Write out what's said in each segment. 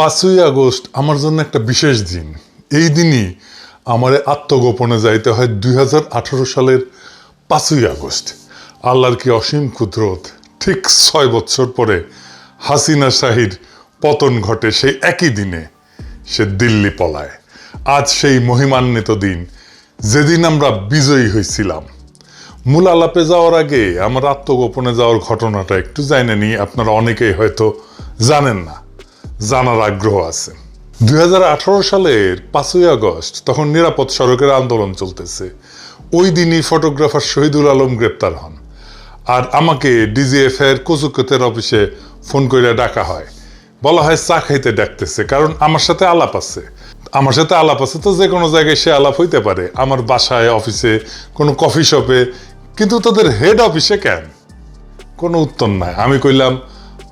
পাঁচই আগস্ট আমার জন্য একটা বিশেষ দিন। এই দিনই আমার আত্মগোপনে যাইতে হয় দুই হাজার আঠারো সালের পাঁচই আগস্ট। আল্লাহর কি অসীম কুদরত, ঠিক ছয় বছর পরে হাসিনা শাহির পতন ঘটে সেই একই দিনে সে দিল্লি পলায়। আজ সেই মহিমান্বিত দিন, যেদিন আমরা বিজয়ী হয়েছিলাম মূল আলাপে যাওয়ার আগে আমার আত্মগোপনে যাওয়ার ঘটনাটা একটু জানে নি আপনারা অনেকেই হয়তো জানেন না। জানার আগ্রহ আছে। দু হাজার আঠারো সালের পাঁচই আগস্ট তখন নিরাপদ সড়কের আন্দোলন চলতেছে। ওই দিনই ফটোগ্রাফার শহীদুল আলম গ্রেপ্তার হন। আর আমাকে ডিজিএফ এর কচুকতের অফিসে ফোন করে ডাকা হয়। বলা হয়, চা খাইতে ডাকতেছে, কারণ আমার সাথে আলাপ আছে। আমার সাথে আলাপ আছে তো যে কোনো জায়গায় সে আলাপ হইতে পারে। আমার বাসায়, অফিসে, কোনো কফি শপে, কিন্তু তাদের হেড অফিসে কেন? কোনো উত্তর নাই। আমি কইলাম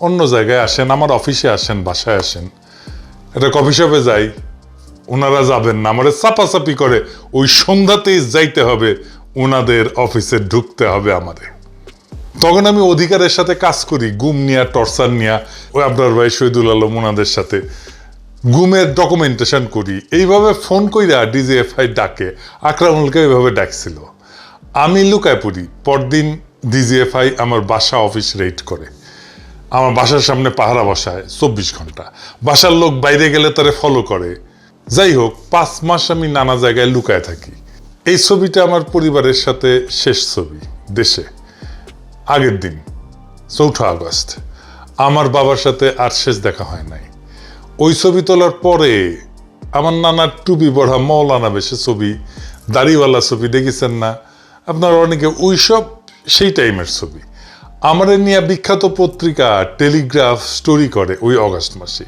অন্য জায়গায় আসেন, আমার অফিসে আসেন, বাসায় আসেন। একটা কফি শপে যাই ওনারা যাবেন না আমাদের চাপাচাপি করে, ওই সন্ধ্যাতেই যাইতে হবে ওনাদের অফিসে ঢুকতে হবে আমাদের তখন আমি অধিকারের সাথে কাজ করি গুম নিয়া, টর্চার নিয়া, ওই আপনার ভাই শহীদুল আলম ওনাদের সাথে গুমের ডকুমেন্টেশন করি। এইভাবে ফোন কইরা ডিজিএফআই ডাকে, আকরামুলকে এইভাবে ডাকছিল। আমি লুকায় পড়ি, পরদিন ডিজিএফআই আমার বাসা অফিস রেড করে। আমার বাসার সামনে পাহারা বসায়, চব্বিশ ঘণ্টা। বাসার লোক বাইরে গেলে তারে ফলো করে। যাই হোক, পাঁচ মাস আমি নানা জায়গায় লুকায় থাকি। এই ছবিটা আমার পরিবারের সাথে শেষ ছবি, দেশে। আগের দিন, চৌঠা আগস্ট। আমার বাবার সাথে আর শেষ দেখা হয় নাই। ওই ছবি তোলার পরে আমার নানার টুপি বড়া মৌলানা বেশে ছবি, দাড়িওয়ালা ছবি, দেখেছেন না? আপনার অনেকে ওইসব সেই টাইমের ছবি। আমার নিয়ে বিখ্যাত পত্রিকা টেলিগ্রাফ স্টোরি করে ওই অগাস্ট মাসে।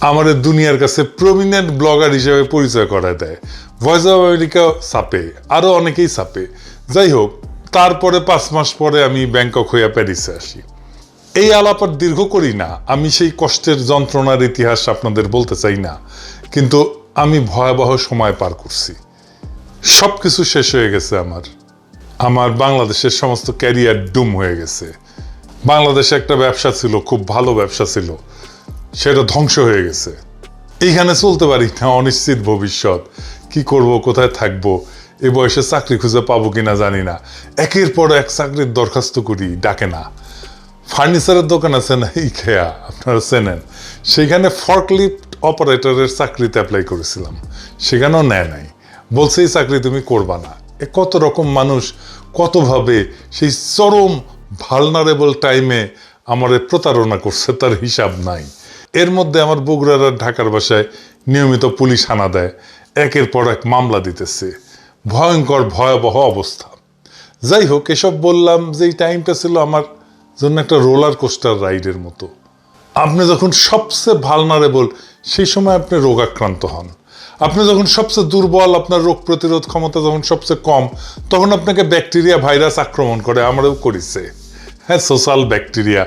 আমাদের দুনিয়ার কাছে প্রমিনেন্ট ব্লগার হিসেবে পরিচয় করায় দেয়। ভয়েস অফ আমেরিকা ছাপে আরও অনেকেই ছাপে যাই হোক, তারপরে পাঁচ মাস পরে আমি ব্যাংকক হইয়া প্যারিসে আসি। এই আলাপ আর দীর্ঘ করি না। আমি সেই কষ্টের যন্ত্রণার ইতিহাস আপনাদের বলতে চাই না। কিন্তু আমি ভয়াবহ সময় পার করছি। সব কিছু শেষ হয়ে গেছে আমার। আমার বাংলাদেশের সমস্ত ক্যারিয়ার ডুম হয়ে গেছে। বাংলাদেশে একটা ব্যবসা ছিল, খুব ভালো ব্যবসা ছিল। সেটা ধ্বংস হয়ে গেছে। এইখানে চলতে পারি না, অনিশ্চিত ভবিষ্যৎ। কি করব, কোথায় থাকব? এ বয়সে চাকরি খুঁজে পাবো কিনা জানি না। একের পর এক চাকরির দরখাস্ত করি, ডাকে না। ফার্নিচারের দোকান আছে না ইখেয়া আপনারা চেনেন। সেখানে ফর্কলিফট অপারেটরের চাকরিতে অ্যাপ্লাই করেছিলাম। সেখানেও নেয় নাই। বলছে, এই চাকরি তুমি করবা না। কত রকম মানুষ, কতভাবে সেই চরম ভালনারেবল টাইমে আমার প্রতারণা করছে, তার হিসাব নাই। এর মধ্যে আমার বগুড়ার ঢাকার বাসায় নিয়মিত পুলিশ হানা দেয়, একের পর এক মামলা দিতেছে। ভয়ঙ্কর, ভয়াবহ অবস্থা। যাই হোক, এসব বললাম যে এই টাইমটা ছিল আমার জন্য একটা রোলার কোস্টার রাইডের মতো। আপনি যখন সবচেয়ে ভালনারেবল সেই সময় আপনি রোগাক্রান্ত হন। আপনি যখন সবচেয়ে দুর্বল আপনার রোগ প্রতিরোধ ক্ষমতা যখন সবচেয়ে কম, তখন আপনাকে ব্যাকটেরিয়া ভাইরাস আক্রমণ করে, আমারও করেছে। হ্যাঁ সোশ্যাল ব্যাকটেরিয়া,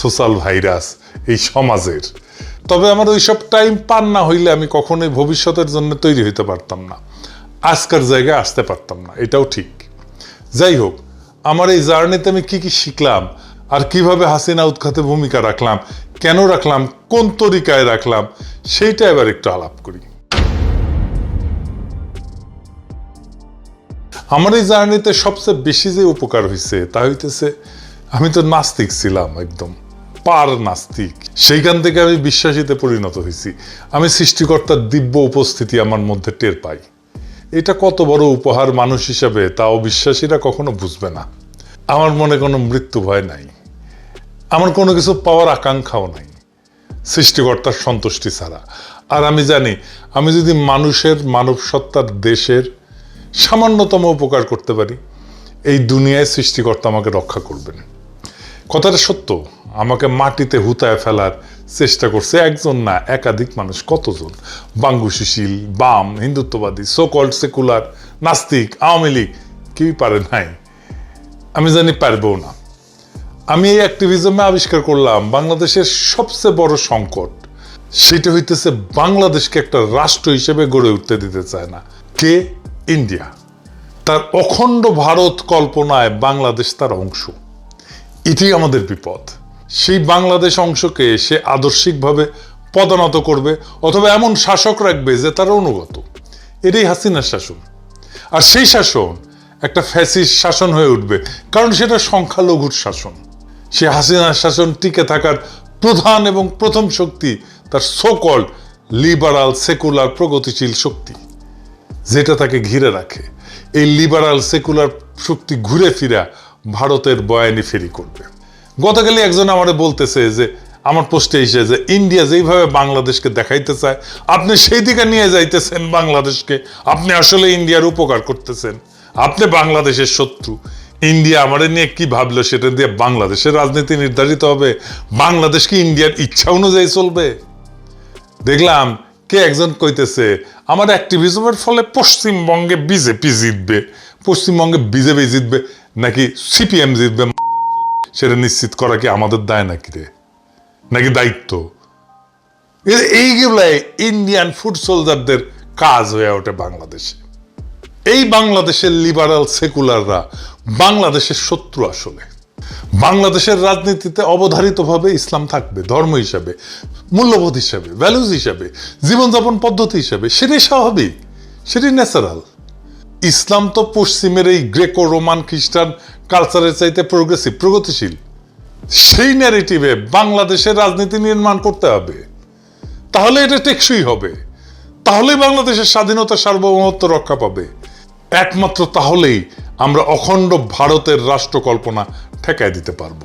সোশ্যাল ভাইরাস, এই সমাজের। তবে আমার ওইসব টাইম পান না হইলে আমি কখনোই ভবিষ্যতের জন্য তৈরি হইতে পারতাম না। আজকের জায়গায় আসতে পারতাম না, এটাও ঠিক। যাই হোক, আমার এই জার্নিতে আমি কি কি শিখলাম, আর কীভাবে হাসিনা উৎখাতে ভূমিকা রাখলাম, কেন রাখলাম, কোন তরিকায় রাখলাম, সেইটা এবার একটু আলাপ করি। আমার এই জার্নিতে সবচেয়ে বেশি যে উপকার হয়েছে তা হইতেছে আমি তো নাস্তিক ছিলাম একদম, পার নাস্তিক। সেইখান থেকে আমি বিশ্বাসীতে পরিণত হয়েছি আমি সৃষ্টিকর্তার দিব্য উপস্থিতি আমার মধ্যে টের পাই। এটা কত বড় উপহার মানুষ হিসাবে, তা অবিশ্বাসীরা কখনো বুঝবে না। আমার মনে কোনো মৃত্যু ভয় নাই। আমার কোনো কিছু পাওয়ার আকাঙ্ক্ষাও নাই। সৃষ্টিকর্তার সন্তুষ্টি ছাড়া। আর আমি জানি, আমি যদি মানুষের মানব সত্তার দেশের সামান্যতম উপকার করতে পারি। এই দুনিয়ায় সৃষ্টিকর্তা আমাকে রক্ষা করবেন। কথাটা সত্য। আমাকে মাটিতে হুতায় ফেলার চেষ্টা করছে একজন না একাধিক মানুষ, কতজন? বাঙ্গু সুশীল বাম, হিন্দুত্ববাদী সোকল্ড সেকুলার নাস্তিক, আওয়ামী লীগ, কেউই পারে নাই। আমি জানি পারবেও না। আমি এই অ্যাক্টিভিজমে আবিষ্কার করলাম বাংলাদেশের সবচেয়ে বড় সংকট। সেটা হইতেছে বাংলাদেশকে একটা রাষ্ট্র হিসেবে গড়ে উঠতে দিতে চায় না। কে? ইন্ডিয়া। তার অখণ্ড ভারত কল্পনায় বাংলাদেশ তার অংশ। এটি আমাদের বিপদ। সেই বাংলাদেশ অংশকে সে আদর্শিকভাবে পদোন্নত করবে অথবা এমন শাসক রাখবে যে তার অনুগত। এটাই হাসিনার শাসন। আর সেই শাসন একটা ফ্যাসিস শাসন হয়ে উঠবে, কারণ সেটা সংখ্যালঘুর শাসন। সে হাসিনার শাসন টিকে থাকার প্রধান এবং প্রথম শক্তি তার সোকল লিবারাল সেকুলার প্রগতিশীল শক্তি। যেটা তাকে ঘিরে রাখে। এই লিবারাল সেকুলার শক্তি ঘুরে ফিরা ভারতের বয়ানি ফেরি করবে। গতকালই একজন আমারে বলতেছে যে, আমার পোস্টে এসে যে, ইন্ডিয়া যেইভাবে বাংলাদেশকে দেখাইতে চায়, আপনি সেই দিকে নিয়ে যাইতেছেন বাংলাদেশকে। আপনি আসলে ইন্ডিয়ার উপকার করতেছেন। আপনি বাংলাদেশের শত্রু। ইন্ডিয়া আমাদের নিয়ে কি ভাবলো সেটা দিয়ে বাংলাদেশের রাজনীতি নির্ধারিত হবে। বাংলাদেশ কি ইন্ডিয়ার ইচ্ছা অনুযায়ী চলবে? দেখলাম কে একজন কইতেছে, আমার অ্যাক্টিভিজমের ফলে পশ্চিমবঙ্গে বিজেপি জিতবে। পশ্চিমবঙ্গে বিজেপি জিতবে নাকি সিপিএম জিতবে? সেটা নিশ্চিত করা কি আমাদের দায় নাকি রে? নাকি দায়িত্ব? এইগুলাই ইন্ডিয়ান ফুড সোলজারদের কাজ হয়ে ওঠে বাংলাদেশে। এই বাংলাদেশের লিবারাল সেকুলাররা বাংলাদেশের শত্রু আসলে। বাংলাদেশের রাজনীতিতে অবধারিতভাবে ইসলাম থাকবে, ধর্ম হিসাবে, মূল্যবোধ হিসাবে ভ্যালুজ হিসাবে, জীবনযাপন পদ্ধতি হিসাবে, সেটাই স্বাভাবিক, সেটাই ন্যাচারাল ইসলাম তো পশ্চিমের এই গ্রেকো রোমান খ্রিস্টান কালচারের চাইতে প্রোগ্রেসিভ প্রগতিশীল। সেই ন্যারেটিভে বাংলাদেশের রাজনীতি নির্মাণ করতে হবে। তাহলে এটা টেকসই হবে। তাহলেই বাংলাদেশের স্বাধীনতা সার্বভৌমত্ব রক্ষা পাবে। একমাত্র তাহলেই আমরা অখণ্ড ভারতের রাষ্ট্র কল্পনা ঠেকায় দিতে পারব।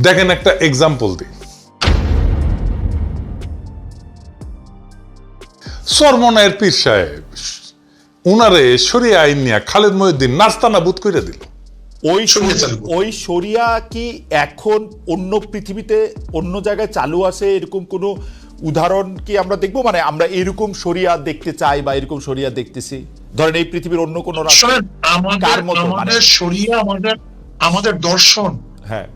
দেখেন একটা এক্সাম্পল দিই। সরমনায়ের পীর সাহেব উনারে সরিয়ে আইন নিয়ে খালেদ মহিউদ্দিন নাস্তানা বুত করে দিল। ওই। ওই শরিয়া কি এখন অন্য পৃথিবীতে অন্য জায়গায় চালু আছে? এরকম কোনো উদাহরণ কি আমরা দেখব? মানে আমরা এরকম শরিয়া দেখতে চাই বা এরকম শরিয়া দেখতেছি? ধরেন এই পৃথিবীর অন্য কোনো রাষ্ট্র আমাদের মতো? মানে? আমাদের আমাদের দর্শন। হ্যাঁ।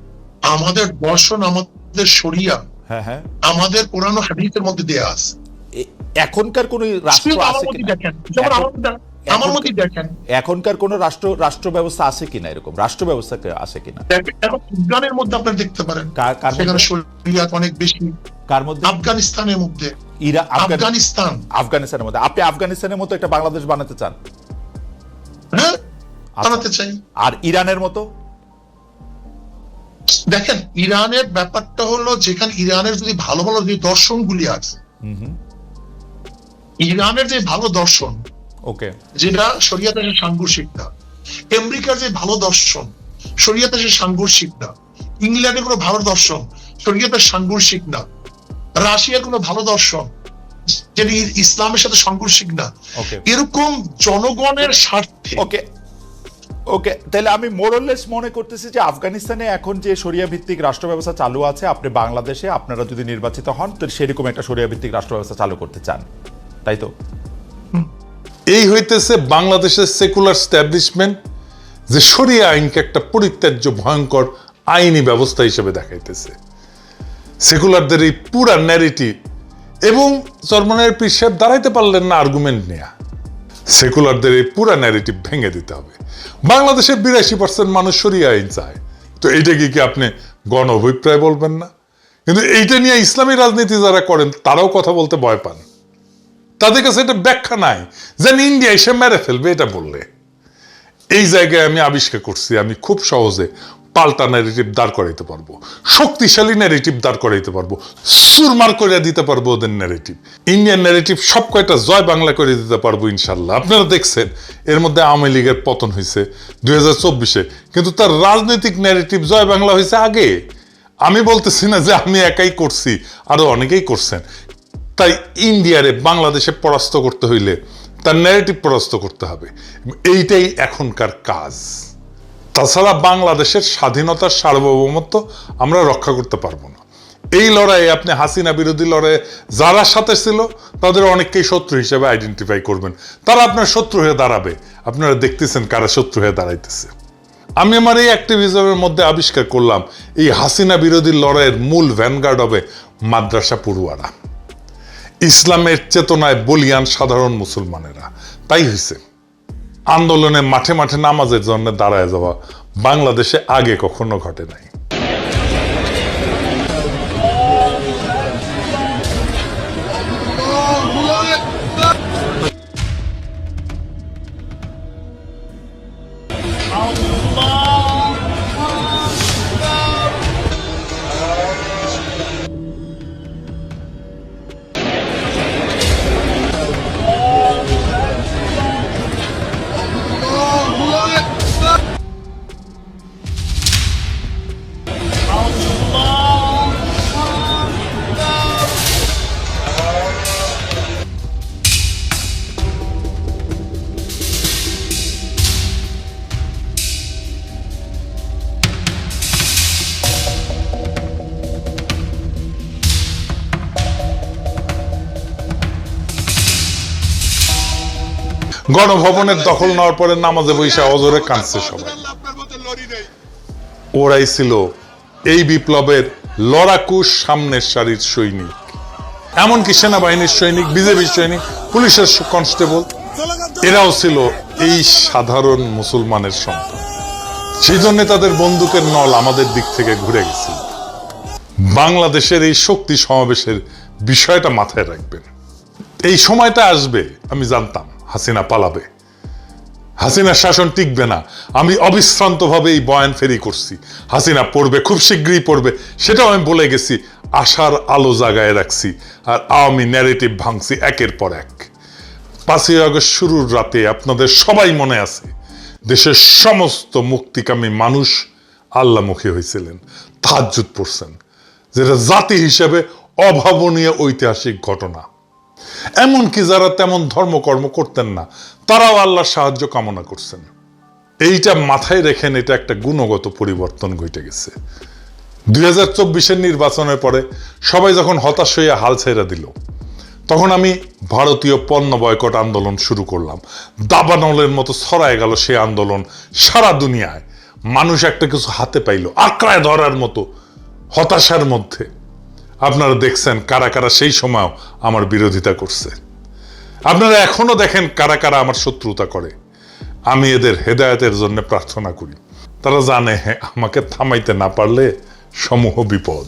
আমাদের দর্শন আমাদের শরিয়া। হ্যাঁ হ্যাঁ। আমাদের পুরানো হাদিসের মধ্যে দেয়া আছে। এখনকার কোন রাষ্ট্র আছে যেমন আমার মধ্যে দেখেন। এখনকার কোন রাষ্ট্র রাষ্ট্র ব্যবস্থা আছে কিনা এরকম? রাষ্ট্র ব্যবস্থা আছে কিনা? এখন আফগানের মধ্যে আপনারা দেখতে পারেন। সেখানে? শরিয়া অনেক বেশি। কার মধ্যে? আফগানিস্তানের মধ্যে। ইরা আফগানিস্তান। আফগানিস্তানের মধ্যে। আপনি আফগানিস্তানের মতো একটা বাংলাদেশ বানাতে চান? হ্যাঁ। বানাতে চাই। আর ইরানের মতো? দেখেন ইরানের ব্যাপারটা হলো যেখানে ইরানের যদি ভালো ভালো যে দর্শনগুলি আছে ইরানের যে ভালো দর্শন ওকে। যেটা শরিয়াতে সে সাংঘর্ষিক না আমেরিকার যে ভালো দর্শন শরিয়াতে সে সাংঘর্ষিক না ইংল্যান্ডের কোনো ভালো দর্শন শরিয়াতে সাংঘর্ষিক না রাশিয়ার কোনো ভালো দর্শন যেটি ইসলামের সাথে সাংঘর্ষিক না এরকম জনগণের স্বার্থে ওকে ওকে তাহলে আমি মোরলেস মনে করতেছি যে আফগানিস্তানে এখন যে শরিয়া ভিত্তিক রাষ্ট্র ব্যবস্থা চালু আছে, আপনি বাংলাদেশে, আপনারা যদি নির্বাচিত হন তো সেরকম একটা শরিয়া ভিত্তিক রাষ্ট্র ব্যবস্থা চালু করতে চান। তাই তো? এই হইতেছে বাংলাদেশের সেকুলার স্ট্যাবলিশমেন্ট যে সরিয়া আইনকে একটা পরিত্যাজ্য ভয়ঙ্কর আইনি ব্যবস্থা হিসেবে দেখাইতেছে। সেকুলারদের এই পুরা ন্যারেটিভ এবং চরমনের পীর সাহেব দাঁড়াইতে পারলেন না আর্গুমেন্ট নেয়া। সেকুলারদের এই পুরা ন্যারেটিভ ভেঙে দিতে হবে। বাংলাদেশের বিরাশি পার্সেন্ট মানুষ সরিয়া আইন চায়। তো এইটা কি কি আপনি গণ অভিপ্রায় বলবেন না? কিন্তু এইটা নিয়ে ইসলামী রাজনীতি যারা করেন, তারাও কথা বলতে ভয় পান। তাদের কাছে এটা ব্যাখ্যা নাই। যেন ইন্ডিয়া এসে মেরে ফেলবে, এটা বললে। এই জায়গায় আমি আবিষ্কার করছি, আমি খুব সহজে পাল্টা ন্যারেটিভ দাঁড় করাইতে পারব। শক্তিশালী ন্যারেটিভ দাঁড় করাইতে পারব। সুরমার করে দিতে পারব ওদের ন্যারেটিভ ইন্ডিয়ান ন্যারেটিভ সব কয়টা জয় বাংলা করে দিতে পারব ইনশাল্লাহ। আপনারা দেখছেন, এর মধ্যে আওয়ামী লীগের পতন হয়েছে দুই কিন্তু তার রাজনৈতিক ন্যারেটিভ জয় বাংলা হয়েছে আগে। আমি বলতেছি না যে আমি একাই করছি, আরও অনেকেই করছেন। তাই ইন্ডিয়ারে বাংলাদেশে পরাস্ত করতে হইলে তার ন্যারেটিভ পরাস্ত করতে হবে। এইটাই এখনকার কাজ। তাছাড়া বাংলাদেশের স্বাধীনতার সার্বভৌমত্ব আমরা রক্ষা করতে পারব না। এই লড়াইয়ে আপনি হাসিনা বিরোধী লড়াইয়ে যারা সাথে ছিল, তাদের অনেককেই শত্রু হিসেবে আইডেন্টিফাই করবেন। তারা আপনার শত্রু হয়ে দাঁড়াবে। আপনারা দেখতেছেন কারা শত্রু হয়ে দাঁড়াইতেছে। আমি আমার এই অ্যাক্টিভিজমের মধ্যে আবিষ্কার করলাম, এই হাসিনা বিরোধী লড়াইয়ের মূল ভ্যানগার্ড হবে মাদ্রাসা পড়ুয়ারা। ইসলামের চেতনায় বলিয়ান সাধারণ মুসলমানেরা। তাই হয়েছে আন্দোলনে মাঠে মাঠে নামাজের জন্য দাঁড়ায় যাওয়া বাংলাদেশে আগে কখনো ঘটে নাই। গণভবনের দখল নেওয়ার পরে নামাজে বৈশা অজরে কাঁদছে সবাই। ওরাই ছিল এই বিপ্লবের লড়াকু সামনের সারির সৈনিক। এমনকি সেনাবাহিনীর সৈনিক বিজেপির সৈনিক পুলিশের কনস্টেবল এরাও ছিল এই সাধারণ মুসলমানের সন্তান। সেই জন্য তাদের বন্দুকের নল আমাদের দিক থেকে ঘুরে গেছিল বাংলাদেশের এই শক্তি সমাবেশের বিষয়টা মাথায় রাখবেন। এই সময়টা আসবে আমি জানতাম। হাসিনা পালাবে। হাসিনার শাসন টিকবে না। আমি অবিশ্রান্তভাবে এই বয়ান ফেরি করছি। হাসিনা পড়বে, খুব শীঘ্রই পড়বে। সেটাও আমি বলে গেছি, আশার আলো জাগায় রাখছি আর আমি ন্যারেটিভ ভাঙছি একের পর এক। পাঁচই আগস্ট শুরুর রাতে আপনাদের সবাই মনে আছে, দেশের সমস্ত মুক্তিকামী মানুষ আল্লামুখী হয়েছিলেন, তাহাজ্জুদ পড়ছেন। যেটা জাতি হিসেবে অভাবনীয় ঐতিহাসিক ঘটনা। এমনকি যারা তেমন ধর্মকর্ম করতেন না, তারাও আল্লাহর সাহায্য কামনা করছেন। এইটা মাথায় রেখেন, এটা একটা গুণগত পরিবর্তন ঘটে গেছে। দুই হাজার চব্বিশের নির্বাচনের পরে সবাই যখন হতাশ হয়ে হাল ছেড়ে দিল, তখন আমি ভারতীয় পণ্য বয়কট আন্দোলন শুরু করলাম। দাবানলের মতো ছড়ায় গেল সে আন্দোলন সারা দুনিয়ায়। মানুষ একটা কিছু হাতে পাইল, আঁকড়ায় ধরার মতো হতাশার মধ্যে। আপনারা দেখছেন কারা কারা সেই সময়ও আমার বিরোধিতা করছে। আপনারা এখনও দেখেন কারা কারা আমার শত্রুতা করে। আমি এদের হেদায়েতের জন্য প্রার্থনা করি। তারা জানে আমাকে থামাইতে না পারলে সমূহ বিপদ।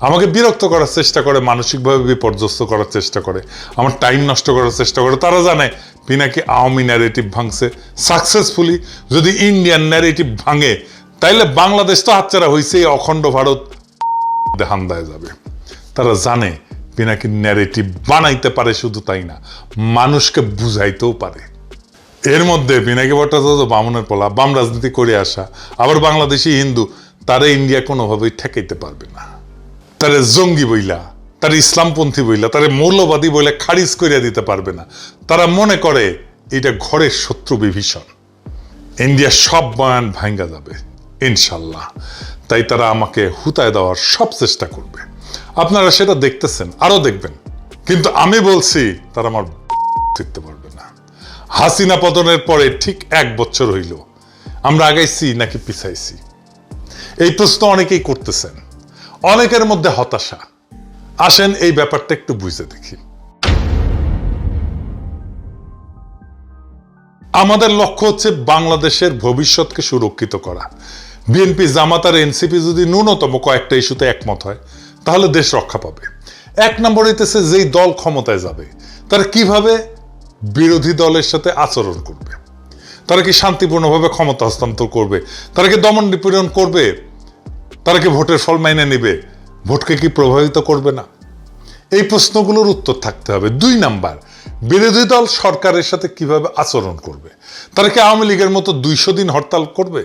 আমাকে বিরক্ত করার চেষ্টা করে, মানসিকভাবে বিপর্যস্ত করার চেষ্টা করে, আমার টাইম নষ্ট করার চেষ্টা করে। তারা জানে পিনাকি আওয়ামী ন্যারেটিভ ভাঙছে। সাকসেসফুলি যদি ইন্ডিয়ান ন্যারেটিভ ভাঙে, তাইলে বাংলাদেশ তো হাতছাড়া হয়েছে অখণ্ড ভারত হান্দায় যাবে। তারা জানে পিনাকি ন্যারেটিভ বানাইতে পারে শুধু তাই না, মানুষকে বুঝাইতেও পারে। এর মধ্যে পিনাকি ভট্টাচার্য বামনের পোলা, বাম রাজনীতি করে আসা, আবার বাংলাদেশি হিন্দু, তারা ইন্ডিয়া কোনোভাবেই ঠেকাইতে পারবে না। তারে জঙ্গি বইলা, তার ইসলামপন্থী বইলা, তারে মৌলবাদী বইলা খারিজ করিয়া দিতে পারবে না। তারা মনে করে এটা ঘরের শত্রু বিভীষণ। ইন্ডিয়া সব বয়ান ভাঙ্গা যাবে। ইনশাল্লাহ। তাই তারা আমাকে হুতায় দেওয়ার সব চেষ্টা করবে। আপনারা সেটা দেখতেছেন আরও দেখবেন। কিন্তু আমি বলছি, তারা আমার জিততে পারবে না। হাসিনা পতনের পরে ঠিক এক বছর হইল। আমরা আগাইছি নাকি পিছাইছি? এই প্রশ্ন অনেকেই করতেছেন। অনেকের মধ্যে হতাশা। আসেন এই ব্যাপারটা একটু বুঝে দেখি। আমাদের লক্ষ্য হচ্ছে বাংলাদেশের ভবিষ্যৎকে সুরক্ষিত করা। বিএনপি জামাত আর এনসিপি যদি ন্যূনতম কয়েকটা ইস্যুতে একমত হয়, তাহলে দেশ রক্ষা পাবে। এক নম্বর হইতেছে যেই দল ক্ষমতায় যাবে, তারা কীভাবে বিরোধী দলের সাথে আচরণ করবে? তারা কি শান্তিপূর্ণভাবে ক্ষমতা হস্তান্তর করবে? তারা কি দমন নিপীড়ন করবে? তারা কি ভোটের ফল মাইনে নেবে? ভোটকে কি প্রভাবিত করবে না? এই প্রশ্নগুলোর উত্তর থাকতে হবে। দুই নাম্বার, বিরোধী দল সরকারের সাথে কীভাবে আচরণ করবে? তারা কি আওয়ামী লীগের মতো দুইশো দিন হরতাল করবে?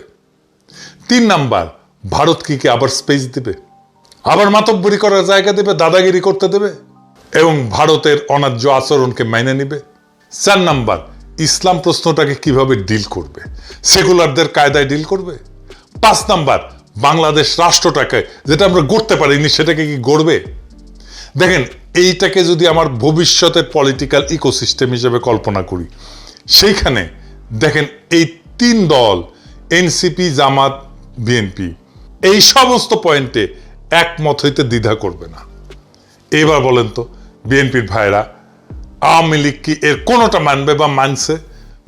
তিন নাম্বার, ভারত কি কি আবার স্পেস দিবে? আবার মাতব্বরি করার জায়গা দেবে, দাদাগিরি করতে দেবে? এবং ভারতের অনার্য আচরণকে মেনে নিবে? চার নাম্বার, ইসলাম প্রশ্নটাকে কীভাবে ডিল করবে? সেকুলারদের কায়দায় ডিল করবে? পাঁচ নাম্বার, বাংলাদেশ রাষ্ট্রটাকে, যেটা আমরা গড়তে পারিনি, সেটাকে কি গড়বে? দেখেন, এইটাকে যদি আমার ভবিষ্যতের পলিটিক্যাল ইকোসিস্টেম হিসেবে কল্পনা করি, সেইখানে দেখেন এই তিন দল এনসিপি জামাত বিএনপি, এই সমস্ত পয়েন্টে একমত হইতে দ্বিধা করবে না। এবার বলেন তো, বিএনপির ভাইরা আওয়ামী লীগ কি এর কোনোটা মানবে বা মানছে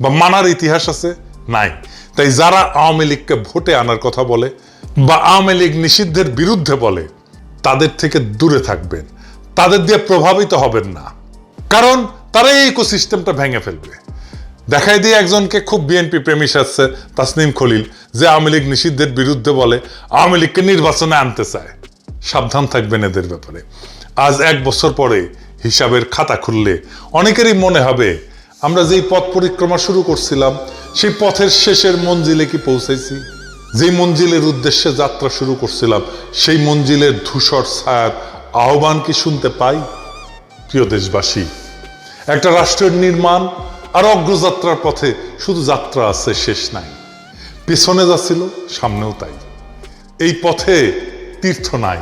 বা মানার ইতিহাস আছে? নাই। তাই যারা আওয়ামী লীগকে ভোটে আনার কথা বলে বা আওয়ামী লীগ নিষিদ্ধের বিরুদ্ধে বলে, তাদের থেকে দূরে থাকবেন। তাদের দিয়ে প্রভাবিত হবেন না। কারণ তারা এই ইকোসিস্টেমটা ভেঙে ফেলবে। দেখাই দিয়ে একজনকে খুব বিএনপি প্রেমী সাজছে, তাসনিম খলিল, যে আওয়ামী লীগ নিষিদ্ধের বিরুদ্ধে বলে, আওয়ামী লীগকে নির্বাচনে আনতে চায়। সাবধান থাকবেন এদের ব্যাপারে। আজ এক বছর পরে হিসাবের খাতা খুললে অনেকেরই মনে হবে, আমরা যেই পথ পরিক্রমা শুরু করছিলাম, সেই পথের শেষের মঞ্জিলে কি পৌঁছেছি? যেই মঞ্জিলের উদ্দেশ্যে যাত্রা শুরু করছিলাম, সেই মঞ্জিলের ধূসর ছায়ার আহ্বান কি শুনতে পাই? প্রিয় দেশবাসী, একটা রাষ্ট্রের নির্মাণ আর অগ্রযাত্রার পথে শুধু যাত্রা আছে, শেষ নাই। পেছনে যাচ্ছিল সামনেও তাই। এই পথে তীর্থ নাই,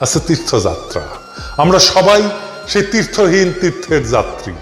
আছে তীর্থযাত্রা। আমরা সবাই সেই তীর্থহীন তীর্থের যাত্রী।